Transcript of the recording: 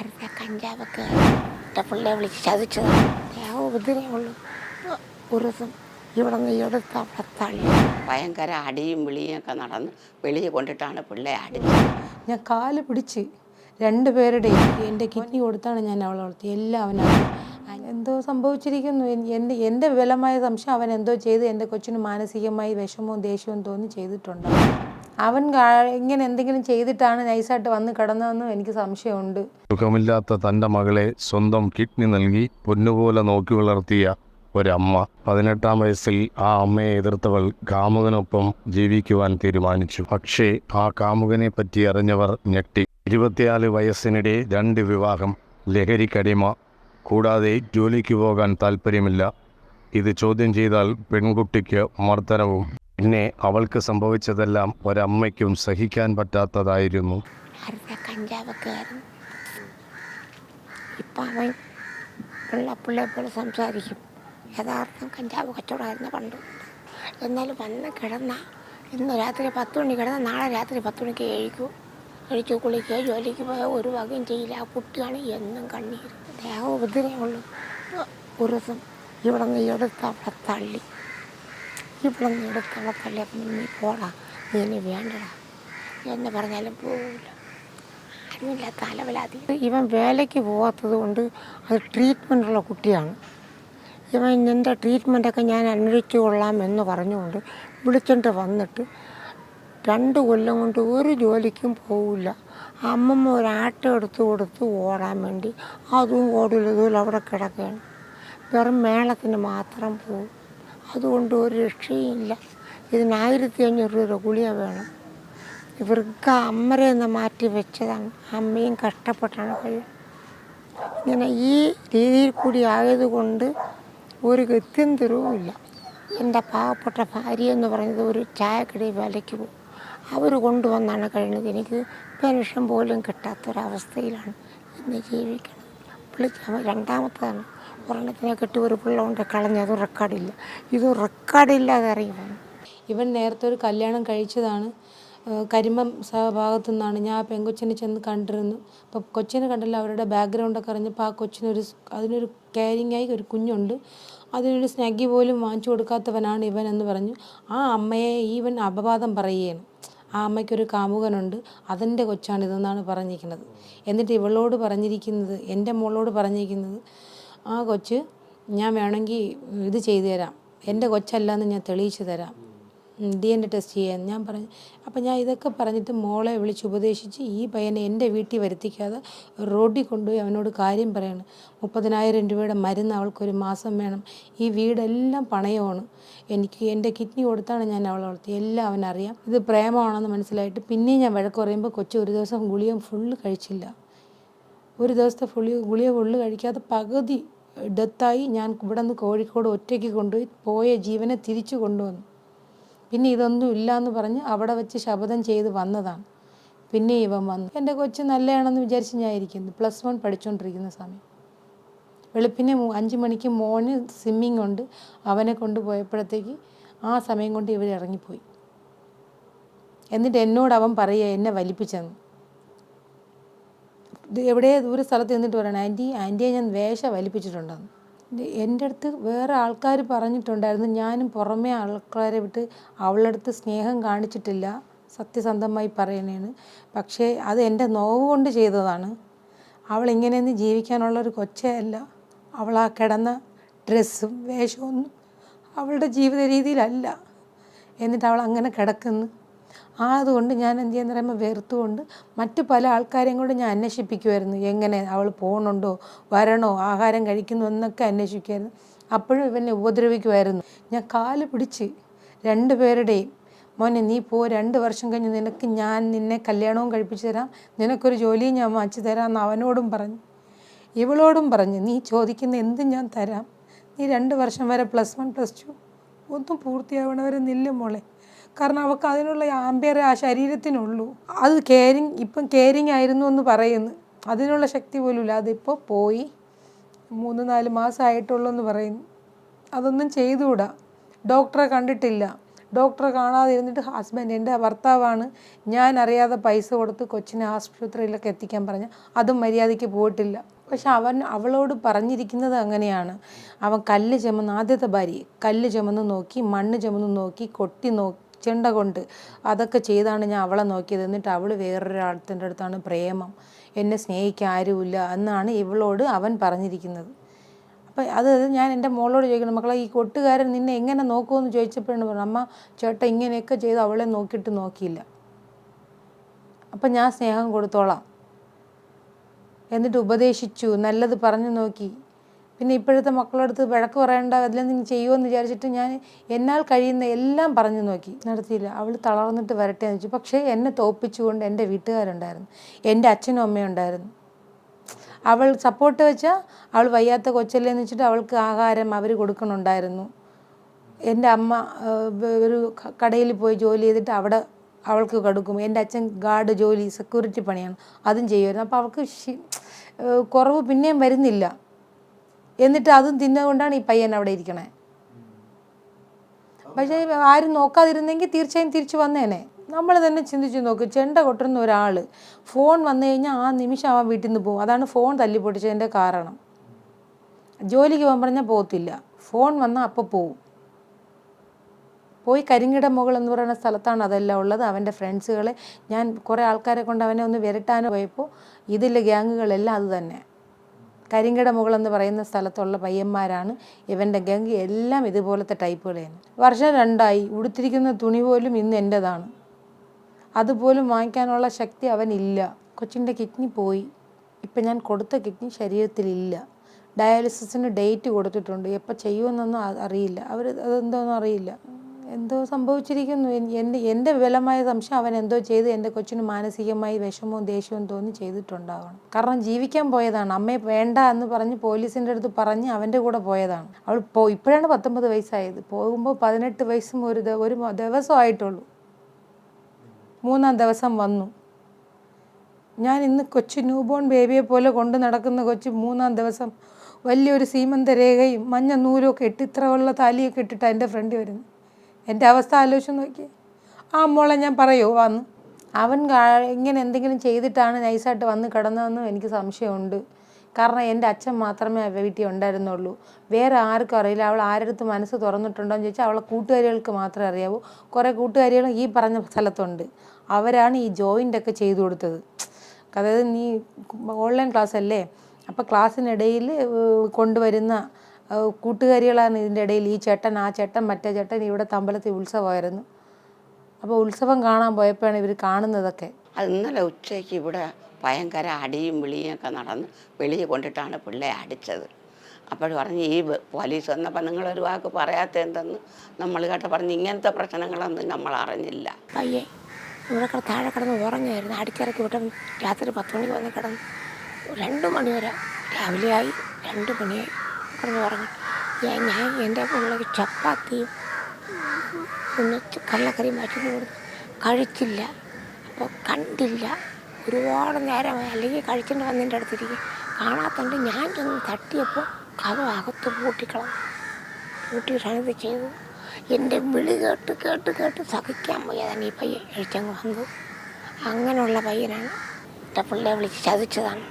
അടുത്ത കഞ്ചാവൊക്കെ? എന്റെ പിള്ളയെ വിളിച്ച് ചതിച്ചത്. ഞാൻ ഉപദ്രവമുള്ളൂ ഒരു ദിവസം ഇവിടെ നിന്ന് എടുത്ത് അവിടെ തള്ളി. ഭയങ്കര അടിയും വിളിയും ഒക്കെ നടന്ന് വെളിയിൽ കൊണ്ടിട്ടാണ് പിള്ളയെ അടിച്ചത്. ഞാൻ കാൽ പിടിച്ച് രണ്ടുപേരുടെയും എന്റെ കിഡ്നി കൊടുത്താണ് ഞാൻ അവളെ വളർത്തി എല്ലാം അവനാണ് എന്തോ സംഭവിച്ചിരിക്കുന്നു. എൻ- എന്റെ എന്റെ വിലമായ സംശയം അവൻ എന്തോ ചെയ്ത് എന്റെ കൊച്ചിന് മാനസികമായി വിഷമവും ദേഷ്യവും തോന്നി ചെയ്തിട്ടുണ്ട്? അവൻ ഇങ്ങനെ എന്തെങ്കിലും ചെയ്തിട്ടാണ് നൈസായിട്ട് വന്ന് കിടന്നതെന്നും എനിക്ക് സംശയമുണ്ട്. സുഖമില്ലാത്ത തന്റെ മകളെ സ്വന്തം കിഡ്നി നൽകി പൊന്നുപോലെ നോക്കി വളർത്തിയ ഒരമ്മ. പതിനെട്ടാം വയസ്സിൽ ആ അമ്മയെ എതിർത്തവൾ കാമുകനൊപ്പം ജീവിക്കുവാൻ തീരുമാനിച്ചു. പക്ഷേ ആ കാമുകനെ പറ്റി അറിഞ്ഞവർ ഞെട്ടി. ഇരുപത്തിനാല് വയസ്സിനിടെ രണ്ട് വിവാഹം ലഹരിക്കടിമ. കൂടാതെ ജോലിക്ക് പോകാൻ താല്പര്യമില്ല. ഇത് ചോദ്യം ചെയ്താൽ പെൺകുട്ടിക്ക് മർദ്ദനവും. പിന്നെ അവൾക്ക് സംഭവിച്ചതെല്ലാം ഒരമ്മയ്ക്കും സഹിക്കാൻ പറ്റാത്തതായിരുന്നു. അവൻ പിള്ള പോലെ സംസാരിക്കും. യഥാർത്ഥം കഞ്ചാവ് കച്ചവടമായിരുന്നു പണ്ട്. എന്നാലും വന്ന് കിടന്ന ഇന്ന് രാത്രി പത്ത് മണി കിടന്ന നാളെ രാത്രി പത്ത് മണിക്ക് കഴിക്കൂ കഴിച്ചു കുളിക്കുക ജോലിക്ക് പോയ ഒരു വകയും ചെയ്യില്ല. ആ കുട്ടിയാണ് എന്നും കണ്ണീർ ദേഹം ഉപദ്രവമുള്ളൂ ഒരു ദിവസം ഇവിടെ നിന്ന് എടുത്ത് അവിടെ തള്ളി. ഇവിടെ എടുത്ത് അവിടെ തള്ളിയപ്പോൾ നീ പോടാ. നീ ഇനി വേണ്ടടാ. എന്ന് പറഞ്ഞാലും പോവില്ല ആരുമില്ലാത്ത തലവലാതി ഇവൻ വേലയ്ക്ക് പോകാത്തത് കൊണ്ട് അത് ട്രീറ്റ്മെന്റുള്ള കുട്ടിയാണ്. ഇവൻ എന്റെ ട്രീറ്റ്മെന്റൊക്കെ ഞാൻ അന്വേഷിച്ചു കൊള്ളാം എന്ന് പറഞ്ഞുകൊണ്ട് വിളിച്ചിട്ട് വന്നിട്ട് രണ്ട് കൊല്ലം കൊണ്ട് ഒരു ജോലിക്കും പോവില്ല അമ്മമ്മ ഒരാട്ടം എടുത്ത് കൊടുത്ത് ഓടാൻ വേണ്ടി അതും ഓടില്ല ഇതും അവിടെ കിടക്കുകയാണ്. വെറും മേളത്തിന് മാത്രം പോകും അതുകൊണ്ട് ഒരു രക്ഷയും ഇതിന് ആയിരത്തി അഞ്ഞൂറ് രൂപ ഗുളിക വേണം. ഇവർക്ക് അമ്മരെ ഒന്ന് മാറ്റി വെച്ചതാണ്. അമ്മയും കഷ്ടപ്പെട്ടാണ് കഴിയും ഇങ്ങനെ ഈ രീതിയിൽ കൂടി ആയതുകൊണ്ട് ഒരു ഗത്യന്തരവുമില്ല എന്റെ പാവപ്പെട്ട ഭാര്യ എന്ന് പറയുന്നത് ഒരു ചായക്കടി വിലയ്ക്ക് പോകും. അവർ കൊണ്ടുവന്നാണ് കഴിയുന്നത്. എനിക്ക് പെൻഷൻ പോലും കിട്ടാത്തൊരവസ്ഥയിലാണ് ഇന്ന് ജീവിക്കുന്നത്. വിളിച്ച രണ്ടാമത്തതാണ്. ഒരെണ്ണത്തിനെ കെട്ടി ഒരു പിള്ള കൊണ്ട് അത് റെക്കോർഡില്ല. ഇത് റെക്കോർഡില്ലാതെ അറിയുവാണ് ഇവൻ നേരത്തെ ഒരു കല്യാണം കഴിച്ചതാണ്. കരിമം ഭാഗത്തു നിന്നാണ്. ഞാൻ ആ പെങ്കൊച്ചിനെ ചെന്ന് കണ്ടിരുന്നു. അപ്പോൾ കൊച്ചിനെ കണ്ടല്ലോ അവരുടെ ബാക്ക്ഗ്രൗണ്ടൊക്കെ അറിഞ്ഞപ്പോൾ ആ കൊച്ചിനൊരു അതിനൊരു കെയറിങ്ങായി ഒരു കുഞ്ഞുണ്ട്. അതിനൊരു സ്നഗ്ഗി പോലും വാങ്ങിച്ചു കൊടുക്കാത്തവനാണ് ഇവൻ എന്ന് പറഞ്ഞു. ആ അമ്മയെ ഈവൻ അപവാദം പറയുകയാണ്. ആ അമ്മയ്ക്കൊരു കാമുകനുണ്ട്. അതിന്റെ കൊച്ചാണിതെന്നാണ് പറഞ്ഞിരിക്കുന്നത്. എന്നിട്ട് ഇവളോട് പറഞ്ഞിരിക്കുന്നത് എന്റെ മോളോട് പറഞ്ഞിരിക്കുന്നത് ആ കൊച്ച് ഞാൻ വേണമെങ്കിൽ ഇത് ചെയ്തു തരാം. എന്റെ കൊച്ചല്ല എന്ന് ഞാൻ തെളിയിച്ചു തരാം. ഡി എൻ എ ടെസ്റ്റ് ചെയ്യാൻ. ഞാൻ പറഞ്ഞു അപ്പം ഞാൻ ഇതൊക്കെ പറഞ്ഞിട്ട് മോളെ വിളിച്ച് ഉപദേശിച്ച് ഈ പയ്യനെ എന്റെ വീട്ടിൽ വരുത്തിക്കാതെ റോഡിൽ കൊണ്ടുപോയി അവനോട് കാര്യം പറയാണ്. മുപ്പതിനായിരം രൂപയുടെ മരുന്ന് അവൾക്കൊരു മാസം വേണം. ഈ വീടെല്ലാം പണയമാണ്. എനിക്ക് എന്റെ കിഡ്നി കൊടുത്താണ് ഞാൻ അവളെ വളർത്തി എല്ലാം അവനറിയാം. ഇത് പ്രേമമാണെന്ന് മനസ്സിലായിട്ട് പിന്നെയും ഞാൻ വഴക്ക് പറയുമ്പോൾ കൊച്ചു ഒരു ദിവസം ഗുളിക ഫുള്ള് കഴിച്ചില്ല. ഒരു ദിവസത്തെ ഫുള്ളി ഗുളിക ഫുള്ള് കഴിക്കാതെ പകുതി ഡെത്തായി ഞാൻ ഇവിടെ നിന്ന് കോഴിക്കോട് ഒറ്റയ്ക്ക് കൊണ്ടുപോയി പോയ ജീവനെ തിരിച്ചു കൊണ്ടുവന്നു. പിന്നെ ഇതൊന്നും ഇല്ല എന്ന് പറഞ്ഞ് അവിടെ വെച്ച് ശപഥം ചെയ്ത് വന്നതാണ്. പിന്നെ ഇവൻ വന്നു. എന്റെ കൊച്ച് നല്ലതാണെന്ന് വിചാരിച്ച് ഞാൻ ഇരിക്കുന്നു. പ്ലസ് വൺ പഠിച്ചുകൊണ്ടിരിക്കുന്ന സമയം. വെളുപ്പിനെ അഞ്ച് മണിക്ക് മോന് സ്വിമ്മിങ് ഉണ്ട്. അവനെ കൊണ്ടുപോയപ്പോഴത്തേക്ക് ആ സമയം കൊണ്ട് ഇവർ ഇറങ്ങിപ്പോയി. എന്നിട്ട് എന്നോട് അവൻ പറയുക എന്നെ വലിപ്പിച്ചെന്ന്. എവിടെ ദൂരെ സ്ഥലത്ത് നിന്നിട്ട് പറയണം ആന്റി ആന്റിയെ ഞാൻ വേഷം വലിപ്പിച്ചിട്ടുണ്ടെന്ന്. എന്റെ അടുത്ത് വേറെ ആൾക്കാർ പറഞ്ഞിട്ടുണ്ടായിരുന്നു. ഞാനും പുറമേ ആൾക്കാരെ വിട്ട് അവളുടെ അടുത്ത് സ്നേഹം കാണിച്ചിട്ടില്ല സത്യസന്ധമായി പറയണേന്ന്. പക്ഷേ അത് എന്റെ നോവ് കൊണ്ട് ചെയ്തതാണ്. അവൾ ഇങ്ങനെയൊന്നും ജീവിക്കാനുള്ളൊരു കൊച്ചയല്ല അവൾ ആ കിടന്ന ഡ്രസ്സും വേഷമൊന്നും അവളുടെ ജീവിത രീതിയിലല്ല എന്നിട്ട് അവൾ അങ്ങനെ കിടക്കുന്നു. ആ അതുകൊണ്ട് ഞാൻ എന്ത് ചെയ്യുന്ന പറയുമ്പോൾ വെറുത്തുകൊണ്ട് മറ്റ് പല ആൾക്കാരെയും കൂടെ ഞാൻ അന്വേഷിപ്പിക്കുമായിരുന്നു എങ്ങനെ അവൾ പോകണുണ്ടോ വരണോ ആഹാരം കഴിക്കുന്നു എന്നൊക്കെ അന്വേഷിക്കുമായിരുന്നു അപ്പോഴും ഇവനെ ഉപദ്രവിക്കുമായിരുന്നു ഞാൻ കാൽ പിടിച്ച് രണ്ട് പേരുടെയും മോനെ നീ പോ രണ്ട് വർഷം കഴിഞ്ഞ് നിനക്ക് ഞാൻ നിന്നെ കല്യാണവും കഴിപ്പിച്ചു തരാം. നിനക്കൊരു ജോലിയും ഞാൻ വാങ്ങിച്ചു തരാം എന്ന് അവനോടും പറഞ്ഞു. ഇവളോടും പറഞ്ഞു നീ ചോദിക്കുന്ന എന്തും ഞാൻ തരാം? നീ രണ്ട് വർഷം വരെ പ്ലസ് വൺ പ്ലസ് ടു ഒന്നും പൂർത്തിയാവണവരെ നില്ല മോളെ. കാരണം അവൾക്ക് അതിനുള്ള ആംബിയർ ആ ശരീരത്തിനുള്ളൂ. അത് കെയറിങ് ഇപ്പം കെയറിങ് ആയിരുന്നു എന്ന് പറയുന്നു. അതിനുള്ള ശക്തി പോലും ഇല്ല. അതിപ്പോൾ പോയി. മൂന്ന് നാല് മാസമായിട്ടുള്ളൂ എന്ന് പറയുന്നു. അതൊന്നും ചെയ്തുകൂടാ. ഡോക്ടറെ കണ്ടിട്ടില്ല. ഡോക്ടറെ കാണാതെ ഇരുന്നിട്ട് ഹസ്ബൻഡ് എന്റെ ഭർത്താവാണ്. ഞാൻ അറിയാതെ പൈസ കൊടുത്ത് കൊച്ചിനെ ആശുപത്രിയിലൊക്കെ എത്തിക്കാൻ പറഞ്ഞ അതും മര്യാദയ്ക്ക് പോയിട്ടില്ല. പക്ഷെ അവൻ അവളോട് പറഞ്ഞിരിക്കുന്നത് അങ്ങനെയാണ്. അവൻ കല്ല് ചുമന്ന് ആദ്യത്തെ ഭാര്യ കല്ല് ചുമന്ന് നോക്കി മണ്ണ് ചുമന്ന് നോക്കി കൊട്ടി നോക്കി ചെണ്ട കൊണ്ട് അതൊക്കെ ചെയ്താണ് ഞാൻ അവളെ നോക്കിയത്. എന്നിട്ട് അവൾ വേറൊരാളത്തിന്റെ അടുത്താണ് പ്രേമം. എന്നെ സ്നേഹിക്കാൻ ആരുമില്ല എന്നാണ് ഇവളോട് അവൻ പറഞ്ഞിരിക്കുന്നത്. അപ്പം അത് ഞാൻ എന്റെ മോളോട് ചോദിക്കണം മക്കളെ ഈ കൊട്ടുകാരൻ നിന്നെ എങ്ങനെ നോക്കുമെന്ന് ചോദിച്ചപ്പോഴാണ് പറഞ്ഞു അമ്മ ചേട്ടൻ ഇങ്ങനെയൊക്കെ ചെയ്ത് അവളെ നോക്കിയിട്ട് നോക്കിയില്ല. അപ്പം ഞാൻ സ്നേഹം കൊടുത്തോളാം. എന്നിട്ട് ഉപദേശിച്ചു നല്ലത് പറഞ്ഞു നോക്കി. പിന്നെ ഇപ്പോഴത്തെ മക്കളടുത്ത് വഴക്ക് പറയേണ്ട അതിലെന്തെങ്കിലും ചെയ്യുമെന്ന് വിചാരിച്ചിട്ട് ഞാൻ എന്നാൽ കഴിയുന്ന എല്ലാം പറഞ്ഞു നോക്കി. നടത്തിയില്ല. അവൾ തളർന്നിട്ട് വരട്ടെ എന്ന് വെച്ചു. പക്ഷേ എന്നെ തോപ്പിച്ചുകൊണ്ട് എന്റെ വീട്ടുകാരുണ്ടായിരുന്നു. എന്റെ അച്ഛനും അമ്മയും ഉണ്ടായിരുന്നു. അവൾ സപ്പോർട്ട് വെച്ചാൽ അവൾ വയ്യാത്ത കൊച്ചല്ലേ എന്ന് വെച്ചിട്ട് അവൾക്ക് ആഹാരം അവർ കൊടുക്കണുണ്ടായിരുന്നു. എന്റെ അമ്മ ഒരു കടയിൽ പോയി ജോലി ചെയ്തിട്ട് അവിടെ അവൾക്ക് കൊടുക്കും. എന്റെ അച്ഛൻ ഗാർഡ് ജോലി സെക്യൂരിറ്റി പണിയാണ്. അതും ചെയ്യുമായിരുന്നു. അപ്പോൾ അവൾക്ക് കുറവ് പിന്നെയും വരുന്നില്ല. എന്നിട്ട് അതും തിന്നുകൊണ്ടാണ് ഈ പയ്യൻ അവിടെ ഇരിക്കണേ. പക്ഷേ ആരും നോക്കാതിരുന്നെങ്കിൽ തീർച്ചയായും തിരിച്ചു വന്നേനെ. നമ്മൾ തന്നെ ചിന്തിച്ചു നോക്കും ചെണ്ട കൊട്ടുന്ന ഒരാൾ ഫോൺ വന്നു കഴിഞ്ഞാൽ ആ നിമിഷം അവൻ വീട്ടിൽ നിന്ന് പോകും അതാണ് ഫോൺ തല്ലി പൊട്ടിച്ചതിന്റെ കാരണം. ജോലിക്ക് പോകാൻ പറഞ്ഞാൽ പോകത്തില്ല. ഫോൺ വന്നാൽ അപ്പോൾ പോവും. പോയി കരിങ്ങിട മുകൾ എന്ന് പറയുന്ന സ്ഥലത്താണ് അതെല്ലാം ഉള്ളത്. അവന്റെ ഫ്രണ്ട്സുകളെ ഞാൻ കുറേ ആൾക്കാരെ കൊണ്ട് അവനെ ഒന്ന് വിരട്ടാനോ പോയപ്പോൾ ഇതിലെ ഗ്യാങ്ങുകളെല്ലാം അത് തന്നെ. കരിങ്കട എന്ന് പറയുന്ന സ്ഥലത്തുള്ള പയ്യന്മാരാണ്. ഇവന്റെ ഗംഗ എല്ലാം ഇതുപോലത്തെ ടൈപ്പുകളാണ് വർഷം രണ്ടായി. ഉടുത്തിരിക്കുന്ന തുണി പോലും ഇന്ന് എന്റെതാണ് അതുപോലും വാങ്ങിക്കാനുള്ള ശക്തി അവനില്ല. കൊച്ചിന്റെ കിഡ്നി പോയി. ഇപ്പം ഞാൻ കൊടുത്ത കിഡ്നി ശരീരത്തിലില്ല. ഡയാലിസിസിന് ഡേറ്റ് കൊടുത്തിട്ടുണ്ട്. എപ്പോൾ ചെയ്യുമെന്നൊന്നും അറിയില്ല അവർ അതെന്തോന്നും അറിയില്ല. എന്തോ സംഭവിച്ചിരിക്കുന്നു. എന്റെ എന്റെ വിപലമായ സംശയം അവൻ എന്തോ ചെയ്ത് എന്റെ കൊച്ചിന് മാനസികമായി വിഷമവും ദേഷ്യവും തോന്നി ചെയ്തിട്ടുണ്ടാവണം. കാരണം ജീവിക്കാൻ പോയതാണ്. അമ്മയെ വേണ്ട എന്ന് പറഞ്ഞ് പോലീസിന്റെ അടുത്ത് പറഞ്ഞ് അവന്റെ കൂടെ പോയതാണ്. അവൾ പോ ഇപ്പോഴാണ് പത്തൊമ്പത് വയസ്സായത്. പോകുമ്പോൾ പതിനെട്ട് വയസ്സും ഒരു ഒരു ദിവസമായിട്ടുള്ളൂ മൂന്നാം ദിവസം വന്നു. ഞാൻ ഇന്ന് കൊച്ചു ന്യൂബോൺ ബേബിയെ പോലെ കൊണ്ട് നടക്കുന്ന കൊച്ചു മൂന്നാം ദിവസം വലിയൊരു സീമന്ത രേഖയും മഞ്ഞ നൂലും ഒക്കെ ഇട്ട് ഇത്ര ഉള്ള താലിയൊക്കെ ഇട്ടിട്ടാണ് എന്റെ ഫ്രണ്ട് വരുന്നത്. എന്റെ അവസ്ഥ ആലോചിച്ച് നോക്കി. ആ മോളെ ഞാൻ പറയൂ വന്നു. അവൻ ഇങ്ങനെ എന്തെങ്കിലും ചെയ്തിട്ടാണ് നൈസായിട്ട് വന്ന് കിടന്നതെന്നും എനിക്ക് സംശയമുണ്ട്. കാരണം എന്റെ അച്ഛൻ മാത്രമേ വീട്ടിൽ ഉണ്ടായിരുന്നുള്ളൂ. വേറെ ആർക്കും അറിയില്ല. അവൾ ആരടുത്ത് മനസ്സ് തുറന്നിട്ടുണ്ടോ എന്ന് ചോദിച്ചാൽ അവളെ കൂട്ടുകാരികൾക്ക് മാത്രമേ അറിയാവൂ. കുറേ കൂട്ടുകാരികളും ഈ പറഞ്ഞ സ്ഥലത്തുണ്ട്. അവരാണ് ഈ ജോയിന്റ് ഒക്കെ ചെയ്തു കൊടുത്തത്. അതായത് നീ ഓൺലൈൻ ക്ലാസ് അല്ലേ? അപ്പോൾ ക്ലാസ്സിനിടയിൽ കൊണ്ടുവരുന്ന കൂട്ടുകാരികളാണ് ഇതിന്റെ ഇടയിൽ ഈ ചേട്ടൻ ആ ചേട്ടൻ മറ്റേ ചേട്ടൻ ഇവിടെ തമ്പലത്തിൽ ഉത്സവമായിരുന്നു. അപ്പോൾ ഉത്സവം കാണാൻ പോയപ്പോഴാണ് ഇവർ കാണുന്നതൊക്കെ. അത് ഇന്നലെ ഉച്ചയ്ക്ക് ഇവിടെ ഭയങ്കര അടിയും വിളിയും ഒക്കെ നടന്ന് വെളിയിൽ കൊണ്ടിട്ടാണ് പിള്ളയെ അടിച്ചത്. അപ്പോൾ പറഞ്ഞ് ഈ പോലീസ് വന്നപ്പോൾ നിങ്ങളൊരു വാക്ക് പറയാത്ത എന്തെന്ന് നമ്മൾ കേട്ട പറഞ്ഞ് ഇങ്ങനത്തെ പ്രശ്നങ്ങളൊന്നും നമ്മൾ അറിഞ്ഞില്ല. പയ്യെ ഇവിടെ കിടന്ന് താഴെ കിടന്ന് ഉറങ്ങായിരുന്നു അടിക്കിറക്കി വിട്ടും രാത്രി പത്ത് മണിക്ക് വന്ന് കിടന്ന് രണ്ട് മണി വരെ രാവിലെയായി ആയി രണ്ട് മണിയായി. കിടന്ന് പറഞ്ഞു. ഞാൻ എന്റെ പിള്ളേർക്ക് ചപ്പാത്തിയും ഒന്ന് കള്ളക്കറിയും മാറ്റി കൊടുത്തു കഴിച്ചില്ല. അപ്പോൾ കണ്ടില്ല. ഒരുപാട് നേരം അല്ലെങ്കിൽ കഴിച്ചിട്ട് വന്നതിന്റെ അടുത്തിരിക്കും. കാണാത്തണ്ട് ഞാൻ ചെന്ന് തട്ടിയപ്പോൾ കഥ അകത്ത് പൂട്ടിക്കളഞ്ഞു. പൂട്ടിയിട്ടാണ് ഇത് ചെയ്തത് എന്റെ വിളി കേട്ട് കേട്ട് കേട്ട് സഹിക്കാൻ പോയതാണ് ഈ പയ്യൻ എഴുത്തങ്ങ് വന്നു. അങ്ങനെയുള്ള പയ്യനാണ്. എന്റെ പിള്ളയെ വിളിച്ച് ചതിച്ചതാണ്.